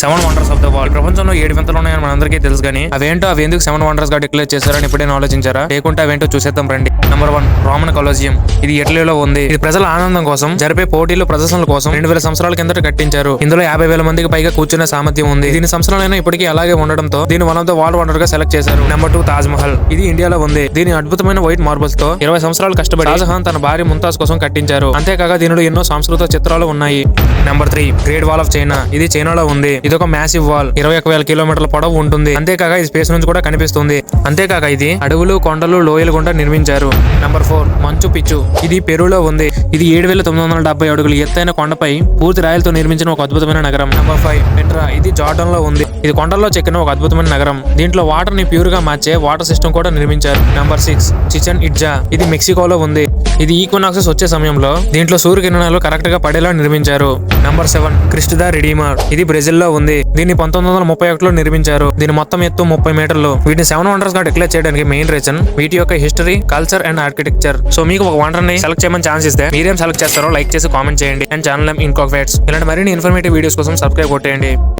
Seven wonders of the world ప్రపంచంలో ఏడు వింతలు ఉన్నాయని మనందరికీ తెలుసు కానీ అవేంటో అవి ఎందుకు సెవెన్ వండర్స్గా డిక్లేర్ చేశారని ఎప్పుడైనా ఆలోచించారా? లేకుంటే అవేంటో చూసేద్దాం రండి. నెంబర్ వన్ రోమన్ కొలోజియం ఇది ఇటలీలో ఉంది. ఇది ప్రజల ఆనందం కోసం జరిపే పోటీలు ప్రదర్శనల కోసం రెండు వేల సంవత్సరాల కిందట కట్టించారు. ఇందులో యాభై వేల మందికి పైగా కూర్చునే సామర్థ్యం ఉంది. దీని సంవత్సరాలైనా ఇప్పటికీ అలాగే ఉండడంతో దీని వన్ ఆఫ్ ద వరల్డ్ వండర్గా సెలెక్ట్ చేశారు. నెంబర్ టూ తాజ్ మహల్ ఇది ఇండియాలో ఉంది. దీని అద్భుతమైన వైట్ మార్బల్స్తో ఇరవై సంవత్సరాలు కష్టపడి షాజహాన్ తన భార్య ముంతాజ్ కోసం కట్టించారు. అంతేకాక దీనిలో ఎన్నో సాంస్కృతిక చిత్రాలు ఉన్నాయి. Number three Great Wall of China ఇది చైనాలో ఉంది. ఇది ఒక మ్యాసివ్ వాల్ ఇరవై ఒక వేల కిలోమీటర్ల పొడవు ఉంటుంది. అంతేకాక ఇది స్పేస్ నుంచి కూడా కనిపిస్తుంది. అంతేకాక ఇది అడవులు కొండలు లోయలు గుండా నిర్మించారు. నెంబర్ ఫోర్ మంచు పిచ్చు. ఇది పెరులో ఉంది. ఇది ఏడు వేల తొమ్మిది వందల డెబ్బై అడుగులు ఎత్తైన కొండపై పూర్తి రాయలతో నిర్మించిన ఒక అద్భుతమైన నగరం. Number five Petra. ఇది జార్డన్లో ఉంది. ఇది కొండల్లో చెక్కిన ఒక అద్భుతమైన నగరం. దీంట్లో వాటర్ని ప్యూర్గా మార్చే వాటర్ సిస్టమ్ కూడా నిర్మించారు. నెంబర్ సిక్స్ చిచెన్ ఇడ్జా ఇది మెక్సికోలో ఉంది. ఇది ఈక్వనాక్సెస్ వచ్చే సమయంలో దీంట్లో సూర్యకిరణాలు కరెక్ట్గా పడేలా నిర్మించారు. నంబర్ సెవెన్ క్రిస్టుదా రిడీమర్ ఇది బ్రెజిల్లో ఉంది. దీన్ని పంతొమ్మిది వందల ముప్పై ఒకటిలో నిర్మించారు. దీని మొత్తం ఎత్తు ముప్పై మీటర్లు. వీటిని సెవెన్ వండర్స్గా డిక్లేర్ చేయడానికి మెయిన్ రీజన్ వీటి యొక్క history culture and architecture so మీకు ఒక వండర్ని సెలెక్ట్ చేయమని ఛాన్స్ ఇస్తే మీరేం సెలెక్ట్ చేస్తారో లైక్ చేసి కామెంట్ చేయండి. అండ్ ఛానల్ ఇంకొక ఇలాంటి మరిన్ని ఇన్ఫర్మేటివ్ వీడియోస్ కోసం సబ్స్క్రైబ్ కొట్టేయండి.